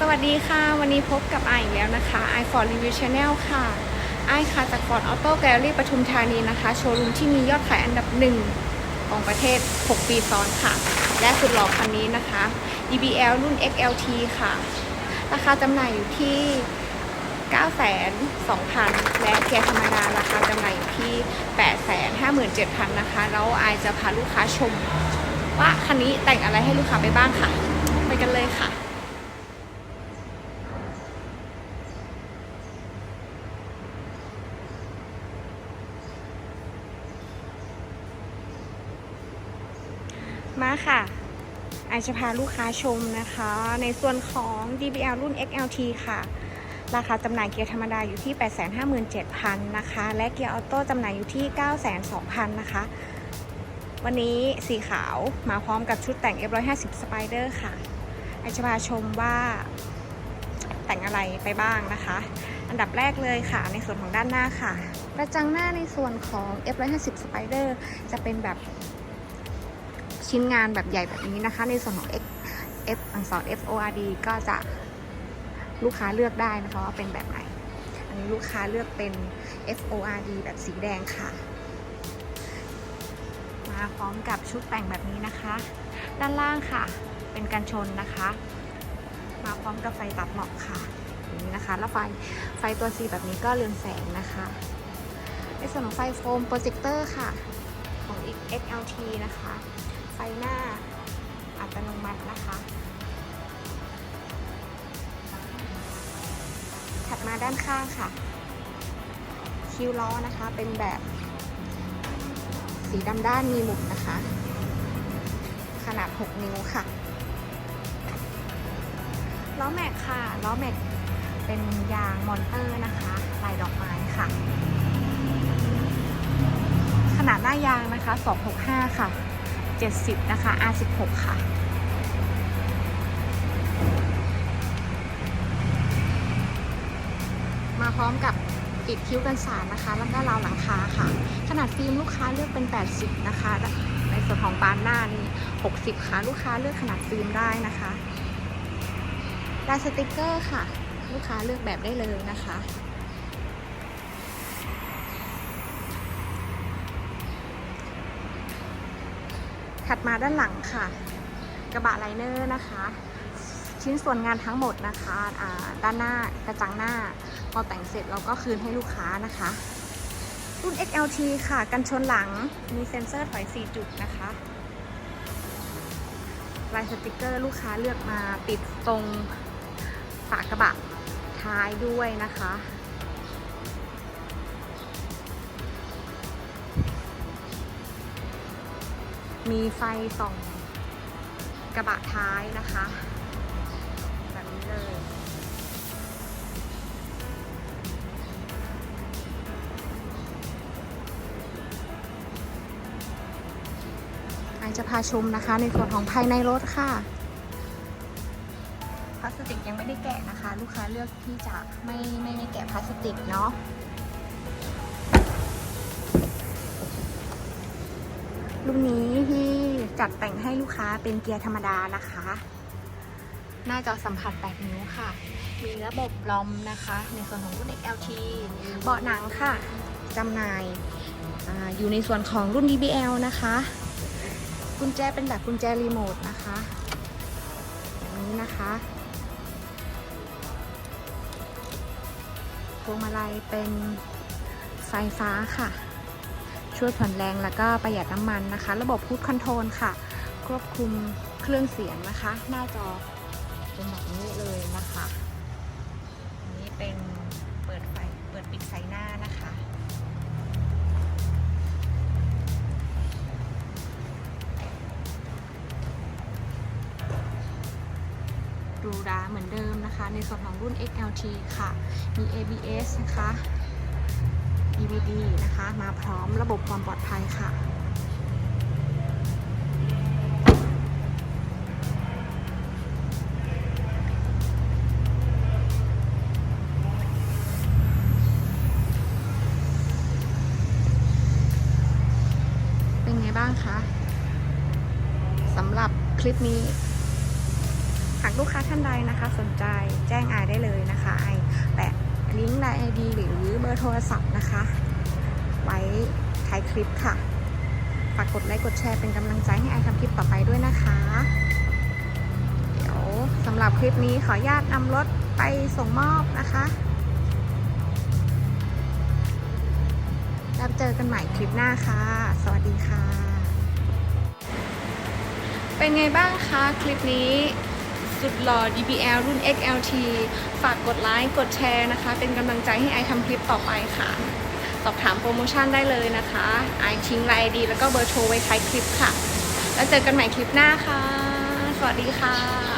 สวัสดีค่ะ วันนี้พบกับไออีกแล้วนะคะไอ for review channel ค่ะไอค่ะจาก Ford Auto Gallery ปทุมธานีนะคะ โชว์รูมที่มียอดขายอันดับหนึ่งของประเทศ 6 ปีซ้อนค่ะ และสุดหล่อคันนี้นะคะ EBL รุ่น XLT ค่ะ ราคาจำหน่ายอยู่ที่9,200,000 และเกียร์ธรรมดาราคาจำหน่ายอยู่ที่ 857,000 นะคะ แล้วไอจะพาลูกค้าชม ว่าคันนี้แต่งอะไรให้ลูกค้าไปบ้างค่ะ ไปกันเลยค่ะ มาค่ะไอจะพาลูกค้าชมนะคะ ในส่วนของ DBL รุ่น XLT ค่ะ ราคาจำหน่ายเกียร์ธรรมดาอยู่ที่ 857,000 นะคะ และเกียร์ออโต้จำหน่ายอยู่ที่ 902,000 นะคะ วันนี้สีขาวมาพร้อมกับชุดแต่ง F150 Spider ค่ะไอจะพาชมว่าแต่งอะไรไปบ้างนะคะ อันดับแรกเลยค่ะ ในส่วนของด้านหน้าค่ะ กระจังหน้าในส่วนของ F150 Spider จะเป็นแบบ ชิ้นงานแบบใหญ่แบบนี้นะคะ ในส่วนของ X F อักษร F O R D ก็จะลูกค้าเลือกได้นะคะว่าเป็นแบบไหน อันนี้ลูกค้าเลือกเป็น F O R D แบบสีแดงค่ะ มาพร้อมกับชุดแต่งแบบนี้นะคะ ด้านล่างค่ะ เป็นกันชนนะคะ มาพร้อมกับไฟตัดหมอกค่ะอย่างนี้นะคะ แล้วไฟไฟตัว C แบบนี้ก็เรืองแสงนะคะในส่วนของไฟโฟมโปรเจคเตอร์ค่ะของ XLT นะคะ ไฟหน้าอัตโนมัตินะคะ ถัดมาด้านข้างค่ะ คิวล้อนะคะเป็นแบบสีดำด้านมีหมุดนะคะ ขนาด 6 นิ้วค่ะ ล้อแม็กค่ะ ล้อแม็กเป็นยางมอนเตอร์นะคะลายดอกไม้ค่ะ ขนาดหน้ายางนะคะ 265 ค่ะ 70 นะคะ R16 ค่ะ มาพร้อมกับปิดคิ้วกันสารนะคะ แล้วก็ราวหลังคาค่ะ ขนาดฟิล์มลูกค้าเลือกเป็น 80 นะคะ ในส่วนของบานหน้านี่ 60 ค่ะ ลูกค้าเลือกขนาดฟิล์มได้นะคะลายสติกเกอร์ค่ะ ลูกค้าเลือกแบบได้เลยนะคะ ถัดมาด้านหลังค่ะ กระบะไลเนอร์นะคะ ชิ้นส่วนงานทั้งหมดนะคะอ่าด้านหน้ากระจังหน้า พอแต่งเสร็จเราก็คืนให้ลูกค้านะคะ รุ่น XLT ค่ะ กันชนหลังมีเซ็นเซอร์ถอย 4 จุดนะคะลายสติกเกอร์ลูกค้าเลือกมาติดตรงฝากระบะท้ายด้วยนะคะ มีไฟส่องกระบะท้ายนะคะ แบบนี้เลยไอจะพาชมนะคะในส่วนของภายในรถค่ะพลาสติกยังไม่ได้แกะนะคะ ลูกค้าเลือกที่จะไม่ไม่ไม่แกะพลาสติกเนาะรุ่นนี้ จัดแต่งให้ลูกค้าเป็นเกียร์ธรรมดานะคะ หน้าจอสัมผัส 8 นิ้วค่ะ มีระบบลอมนะคะ ในส่วนของรุ่น XLT เบาะหนังค่ะจำหน่ายออยู่ในส่วนของรุ่น DBL นะคะ กุญแจเป็นแบบกุญแจรีโมทนะคะแบบนี้นะคะพวงมาลัยเป็นไฟฟ้าค่ะ ช่วยผ่อนแรงแล้วก็ประหยัดน้ำมันนะคะ ระบบพูดคอนโทรลค่ะ ควบคุมเครื่องเสียงนะคะ หน้าจอเป็นแบบนี้เลยนะคะนี้เป็นเปิดไฟเปิดปิดไฟหน้านะคะหรูหราเหมือนเดิมนะคะ ในส่วนของรุ่น XLT ค่ะ มี ABS นะคะ DVD นะคะ มาพร้อมระบบความปลอดภัยค่ะเป็นไงบ้างคะสำหรับคลิปนี้ หากลูกค้าท่านใดนะคะ สนใจแจ้งไอได้เลยนะคะไอแปะ ลิงก์ไลน์ไอดีหรือเบอร์โทรศัพท์นะคะ ไว้ท้ายคลิปค่ะ ฝากกดไลค์กดแชร์เป็นกำลังใจให้ไอทำคลิปต่อไปด้วยนะคะ เดี๋ยวสำหรับคลิปนี้ขออนุญาตนำรถไปส่งมอบนะคะแล้วเจอกันใหม่คลิปหน้าค่ะ สวัสดีค่ะ เป็นไงบ้างคะ คลิปนี้ สุดหล่อ DBL รุ่น XLT ฝากกดไลค์กดแชร์นะคะ เป็นกำลังใจให้ไอทำคลิปต่อไปค่ะ สอบถามโปรโมชั่นได้เลยนะคะไอทิ้งไลน์ดี แล้วก็เบอร์โทรไว้ท้ายคลิปค่ะ แล้วเจอกันใหม่คลิปหน้าค่ะ สวัสดีค่ะ